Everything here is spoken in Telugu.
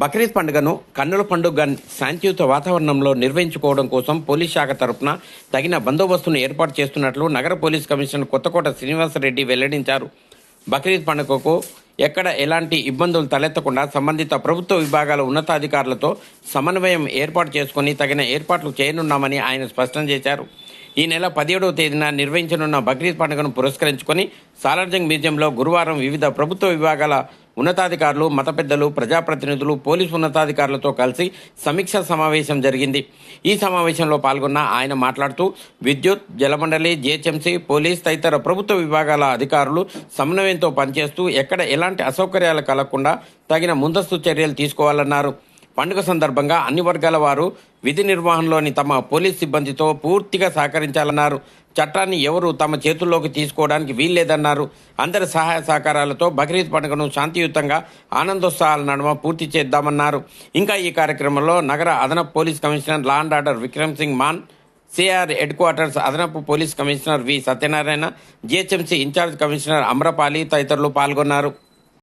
బక్రీద్ పండుగను కన్నుల పండుగ శాంతియుత వాతావరణంలో నిర్వహించుకోవడం కోసం పోలీస్ శాఖ తరపున తగిన బందోబస్తును ఏర్పాటు చేస్తున్నట్లు నగర పోలీస్ కమిషనర్ కొత్తకోట శ్రీనివాసరెడ్డి వెల్లడించారు. బక్రీద్ పండుగకు ఎక్కడ ఎలాంటి ఇబ్బందులు తలెత్తకుండా సంబంధిత ప్రభుత్వ విభాగాల ఉన్నతాధికారులతో సమన్వయం ఏర్పాటు చేసుకుని తగిన ఏర్పాట్లు చేయనున్నామని ఆయన స్పష్టం చేశారు. ఈ నెల పదిహేడవ తేదీన నిర్వహించనున్న బక్రీద్ పండుగను పురస్కరించుకొని సాలార్జంగ్ మ్యూజియంలో గురువారం వివిధ ప్రభుత్వ విభాగాల ఉన్నతాధికారులు మత పెద్దలు ప్రజాప్రతినిధులు పోలీసు ఉన్నతాధికారులతో కలిసి సమీక్షా సమావేశం జరిగింది. ఈ సమావేశంలో పాల్గొన్న ఆయన మాట్లాడుతూ విద్యుత్ జలమండలి జిహెచ్ఎంసీ పోలీస్ తదితర ప్రభుత్వ విభాగాల అధికారులు సమన్వయంతో పనిచేస్తూ ఎక్కడ ఎలాంటి అసౌకర్యాలు కలగకుండా తగిన ముందస్తు చర్యలు తీసుకోవాలన్నారు. పండుగ సందర్భంగా అన్ని వర్గాల వారు విధి నిర్వహణలోని తమ పోలీస్ సిబ్బందితో పూర్తిగా సహకరించాలన్నారు. చట్టాన్ని ఎవరు తమ చేతుల్లోకి తీసుకోవడానికి వీల్లేదన్నారు. అందరి సహాయ సహకారాలతో బక్రీద్ పండుగను శాంతియుతంగా ఆనందోత్సాహాల నడుమ పూర్తి చేద్దామన్నారు. ఇంకా ఈ కార్యక్రమంలో నగర అదనపు police commissioner law and order Vikram Singh Mann CR headquarters అదనపు police commissioner V Satyanarayana GHMC in charge commissioner Amrapali తదితరులు పాల్గొన్నారు.